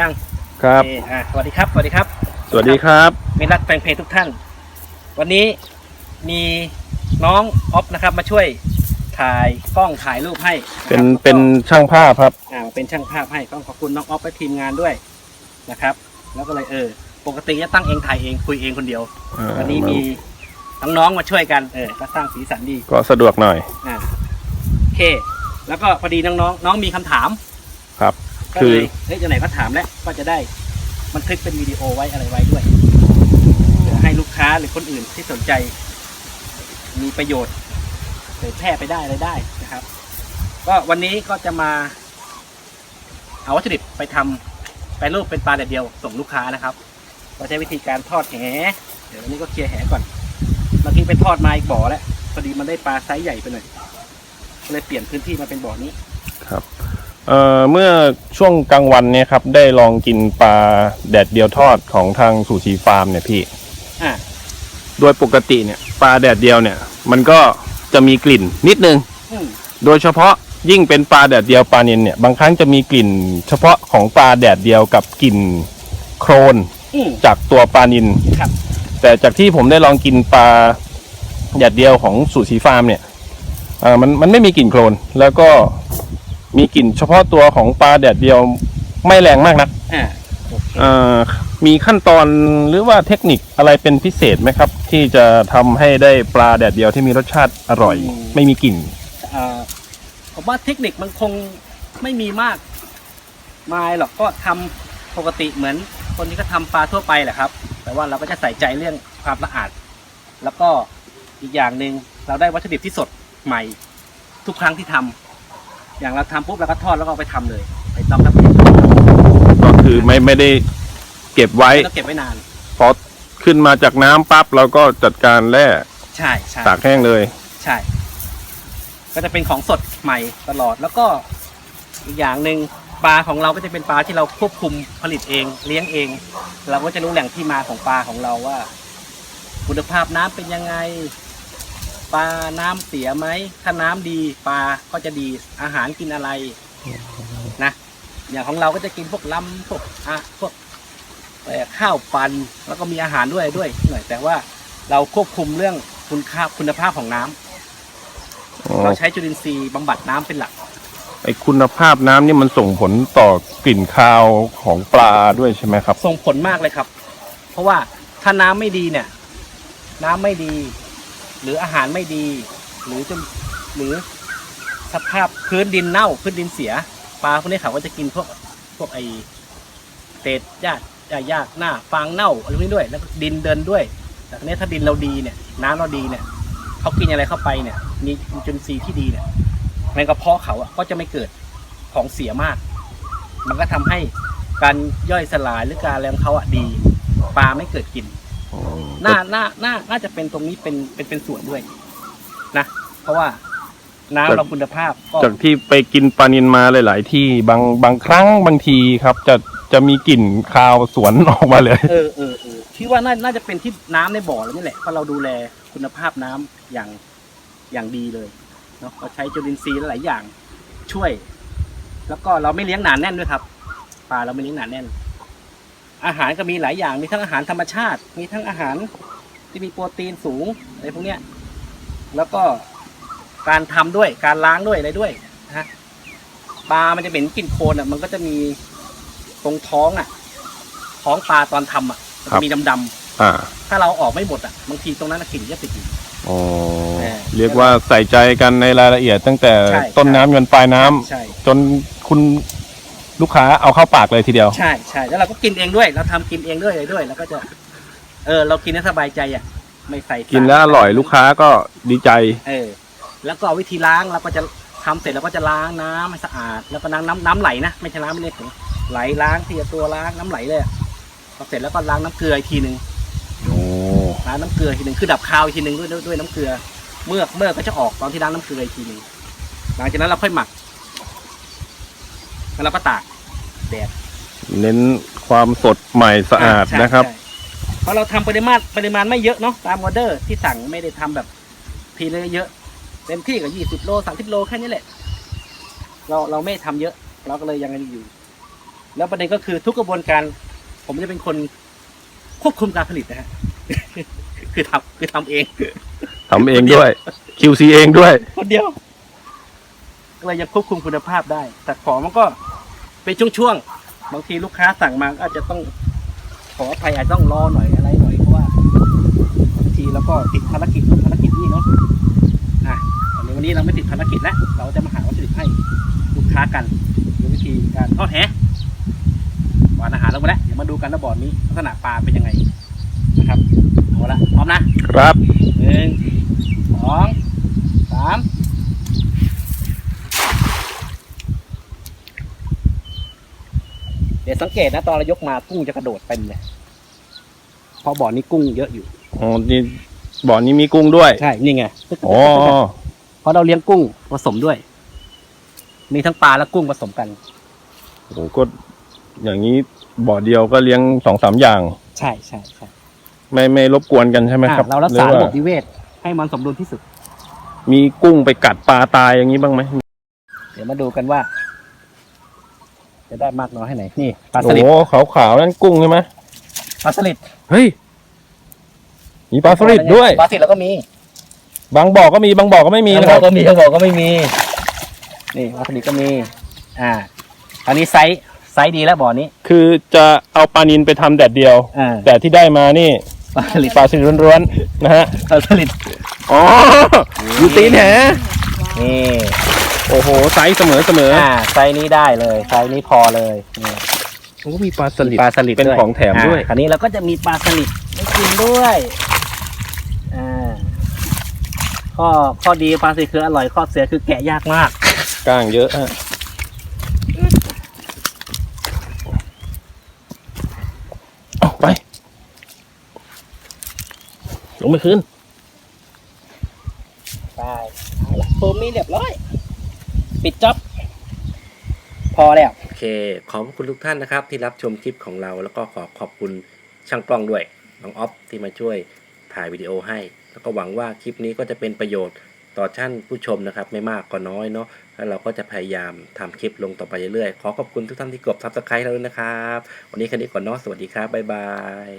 ยังครับโอเอ่าสวัสดีครับสวัสดีครับสวัสดีครับมิตรรักแฟนเพจทุกท่าน วันนี้มีน้องออฟนะครับ มาช่วยถ่ายกล้องถ่ายรูปให้ะครับเป็นเป็นช่างภาพครับ อ่าเป็นช่างภาพให้ต้องขอบคุณน้องออฟและทีมงานด้วยนะครับ แล้วก็เลยเออ ปกติจะตั้งเองถ่ายเองคุยเองคนเดียว อ่า วันนี้มีน้องๆมาช่วยกันเออก็สร้างสีสันดี ก็สะดวกหน่อย อ่าโอเค แล้วก็พอดีน้องๆน้องมีคำถามครับ ก็คือ เลยเฮ้ยจะไหนก็ถามแล้วก็จะได้มันคลิปเป็นวิดีโอไว้อะไรไว้ด้วยเพื่อให้ลูกค้าหรือคนอื่นที่สนใจ มีประโยชน์เผยแพร่ไปได้อะไรได้นะครับ ก็วันนี้ก็จะมา เอาวัตถุดิบไปทำไปรูปเป็นปลาแดดเดียวส่งลูกค้านะครับเราใช้วิธีการทอดแหเดี๋ยววันนี้ก็เคลียร์แหก่อนเมื่อกี้ไปทอดมาอีกบ่อแล้วพอดีมันได้ปลาไซส์ใหญ่ไปหน่อยก็เลยเปลี่ยนพื้นที่มาเป็นบ่อนี้ ครับ เอ่อเมื่อช่วงกลางวันเนี่ยครับ ได้ลองกินปลาแดดเดียวทอดของทางสูชีฟาร์มเนี่ยพี่ อ่าโดยปกติเนี่ยปลาแดดเดียวเนี่ย มันก็จะมีกลิ่นนิดนึง อืมโดยเฉพาะยิ่งเป็นปลาแดดเดียวปลานิลเนี่ยบางครั้งจะมีกลิ่น เฉพาะของปลาแดดเดียวกับกลิ่นโครนอืม จากตัวปลานิลครับ แต่จากที่ผมได้ลองกินปลาแดดเดียวของสูชีฟาร์มเนี่ยเอ่อมันมันไม่มีกลิ่นโคลนแล้วก็ มีกลิ่นเฉพาะตัวของปลาแดดเดียวไม่แรงมากนักอ่าโอเคเอ่อมีขั้นตอนหรือว่าเทคนิคอะไรเป็นพิเศษไหมครับ ที่จะทำให้ได้ปลาแดดเดียวที่มีรสชาติอร่อย ไม่มีกลิ่น อ่าผมว่าเทคนิคมันคงไม่มีมากมายหรอกก็ทำปกติเหมือน คนที่ก็ทำปลาทั่วไปแหละครับ แต่ว่าเราก็จะใส่ใจเรื่องความสะอาด แล้วก็อีกอย่างหนึ่งเราได้วัตถุดิบที่สดใหม่ ทุกครั้งที่ทำ อย่างเราทำปุ๊บเราก็ทอดแล้วก็เอาไปทำเลย ไปต้องรับก็คือไม่ไม่ได้เก็บไว้แล้วเก็บไว้นาน พอขึ้นมาจากน้ำปั๊บเราก็จัดการแล่ใช่ใช่ตากแห้งเลย ใช่ ก็จะเป็นของสดใหม่ตลอดแล้วก็อีกอย่างหนึ่งปลาของเราก็จะเป็นปลาที่เราควบคุมผลิตเอง เลี้ยงเอง เราก็จะรู้แหล่งที่มาของปลาของเราว่า คุณภาพน้ำเป็นยังไง ปลาน้ำเสียไหม ถ้าน้ำดีปลาก็จะดีอาหารกินอะไรนะ อย่างของเราก็จะกินพวกลำพวกอะพวกเอ่อข้าวปันแล้วก็มีอาหารด้วยด้วยหน่อยแต่ว่าเราควบคุมเรื่องคุณค่าคุณภาพของน้ำเราใช้จุลินทรีย์บำบัดน้ำเป็นหลัก ไอคุณภาพน้ำนี่มันส่งผลต่อกลิ่นคาวของปลาด้วยใช่ไหมครับ ส่งผลมากเลยครับ เพราะว่าถ้าน้ำไม่ดีเนี่ย น้ำไม่ดี หรืออาหารไม่ดี หรือจนหรือสภาพพื้นดินเน่าพื้นดินเสียปลาพวกนี้เขาก็จะกินพวกพวกไอเศษหญ้าหญ้าหญ้าหน้าฟางเน่าอะไรพวกนี้ด้วย แล้วก็ดินเดินด้วย แต่ทีนี้ถ้าดินเราดีเนี่ย น้ำเราดีเนี่ยเขากินอะไรเข้าไปเนี่ย มีจุลินทรีย์ที่ดีเนี่ยในกระเพาะเขาอะก็จะไม่เกิดของเสียมาก มันก็ทำให้การย่อยสลายหรือการอะไรงเขาอะดี ปลาไม่เกิดกลิ่น น่าน่าน่าน่าจะเป็นตรงนี้เป็นเป็นเป็นส่วนด้วย นะ เพราะว่าน้ำเราคุณภาพก็จากที่ไปกินปลานินมาหลาย ๆ ที่บางบางครั้งบางทีครับ จะจะมีกลิ่นคาวสวนออกมาเลย เออเออเออที่ว่าน่าน่าจะเป็นที่น้ำในบ่อแล้วนี่แหละเพราะเราดูแลคุณภาพน้ำอย่างอย่างดีเลยเนาะเราใช้จุลินทรีย์หลายอย่างช่วย แล้วก็เราไม่เลี้ยงหนาแน่นด้วยครับปลาเราไม่เลี้ยงหนาแน่น อาหารก็มีหลายอย่างมีทั้งอาหารธรรมชาติ มีทั้งอาหารที่มีโปรตีนสูงอะไรพวกเนี้ยแล้วก็การทำด้วยการล้างด้วยอะไรด้วยนะฮะปลามันจะเหม็นกลิ่นโคลนอะมันก็จะมีตรงท้องอะ ท้องปลาตอนทำอะมันครัจะบมีดำๆอ่าถ้าเราออกไม่หมดอะบางทีตรงนั้นนะกลิ่นจะติดอยู่อ๋อเออเรียกว่าใส่ใจกันในรายละเอียดตั้งแต่ใช่ต้นน้ำจนปลายน้ำใช่จนคุณ ลูกค้าเอาเข้าปากเลยทีเดียว ใช่ใช่แล้วเราก็กินเองด้วย เราทำกินเองด้วยอะไรด้วย แล้วก็จะเออ เรากินให้สบายใจอะ ไม่ใส่สารกินแล้วอร่อยลูกค้าก็ดีใจ เออ แล้วก็วิธีล้างเราก็จะทำเสร็จแล้วก็จะล้างน้ำให้สะอาด แล้วก็น้ำน้ำน้ำไหลนะไม่ใช่น้ำไม่ได้ถึงไหลล้างทีละตัวล้างน้ำไหลเลยอะพอเสร็จแล้วก็ล้างน้ำเกลืออีกทีหนึ่ง โอ้ล้างน้ำเกลืออีกทีหนึ่งคือดับคาวอีกทีหนึ่งด้วยด้วยด้วยน้ำเกลือ เมือกเมือกก็จะออกตอนที่ล้างน้ำเกลืออีกทีหนึ่งหลังจากนั้นเราค่อยหมัก แล้วเราก็ตากแดดเน้นความสดใหม่สะอาดใช่นะครับ ใช่เพราะเราทำปริมาณปริมาณไม่เยอะเนาะตามออเดอร์ที่สั่งไม่ได้ทำแบบทีเลยเยอะเต็มที่ก็ยี่สิบโลสามสิบโลแค่นี้แหละ เราเราไม่ทำเยอะ เราก็เลยยังอยู่ แล้วประเด็นก็คือทุกกระบวนการ ผมจะเป็นคนควบคุมการผลิตนะฮะ คือทำคือทำเอง ทำเองด้วย QC เองด้วย คนเดียวก็เลยยังควบคุมคุณภาพได้ แต่ของมันก็ เป็นช่วงๆ บางทีลูกค้าสั่งมาก็อาจจะต้องขออภัยอาจจะต้องรอหน่อยอะไรหน่อยเพราะว่าบางทีเราก็ติดภารกิจนู่นภารกิจนี่เนาะอะวันนี้วันนี้เราไม่ติดภารกิจแล้วเราจะมาหาวัตถุดิบให้ลูกค้ากันโดยวิธีการทอดแหหวานอาหารลงไปแล้วเดี๋ยวมาดูกันว่าบ่อนี้ลักษณะปลาเป็นยังไงนะครับเอาละพร้อมนะครับหนึ่งสองสามเดี๋ ยวสังเกตนะตอนเรายกมากุ้งจะกระโดดเต็มเลยเพราะบ่อนี้กุ้งเยอะอยู่อ๋อนี่บ่อนี้มีกุ้งด้วยใช่นี่ไงอ๋อเพราะเราเลี้ยงกุ้งผสมด้วย มีทั้งปลาและกุ้งผสมกันโอ้โหก็อย่างนี้บ่อเดียวก็เลี้ยงสองสามอย่าง ใช่ใช่ใช่ไม่ไม่รบกวนกันใช่ไหมครับอะเรารักษาหอระว่บบนิเวศให้มันสมดุลที่สุด มีกุ้งไปกัดปลาตายอย่างนี้บ้างไหม เดี๋ยวมาดูกันว่า จะได้มากน้อยให้ไหนนี่ปลาสโอ้ลิดโหขาวๆนั่นกุ้งใช่ไหมปลาสลิดเฮ้ยมีปลาสลิดด้วยปลาสลิดแล้วก็มี บางบ่อก็มีบางบ่อก็ไม่มีมีนะบคอรักบก็มีเขาบอกก็ไม่มี นี่ปลาสลิดก็มี อ่า อันนี้ไซส์ไซส์ดีแล้วบ่อนี้ คือจะเอาปลานินไปทำแดดเดียวอ่าแต่ที่ได้มานี่ปลาสลิดปลาสลิดล้วนๆนะฮะปลาสลิดอ๋ออยู่ตีนแหนี่ โอ้โหไซส์เสมอเสมออ่าไซส์นี้ได้เลยไซส์นี้พอเลยนี่โอ้มีปลาสลิดปลาสลิดเป็นด้วยของแถมด้วยอ่าคราวนี้เราก็จะมีปลาสลิดให้กินด้วยอ่าข้อข้อดีปลาสลิดคืออร่อยข้อเสียคือแกะยากมากกล้างเยอะฮะเอาไปลงไปคืนไปเอาละโฟมมีเรียบร้อย ปิดจ็อบพอแล้ว โอเค ขอบคุณทุกท่านนะครับ ที่รับชมคลิปของเรา แล้วก็ขอขอบคุณช่างกล้องด้วย น้องออฟที่มาช่วยถ่ายวิดีโอให้ แล้วก็หวังว่าคลิปนี้ก็จะเป็นประโยชน์ต่อท่านผู้ชมนะครับ ไม่มากก็น้อยเนาะแล้วเราก็จะพยายามทำคลิปลงต่อไปเรื่อยๆ ขอขอบคุณทุกท่านที่กดซับสไครต์เราด้วยนะครับ วันนี้แค่นี้ก่อนเนาะสวัสดีครับบ๊ายบาย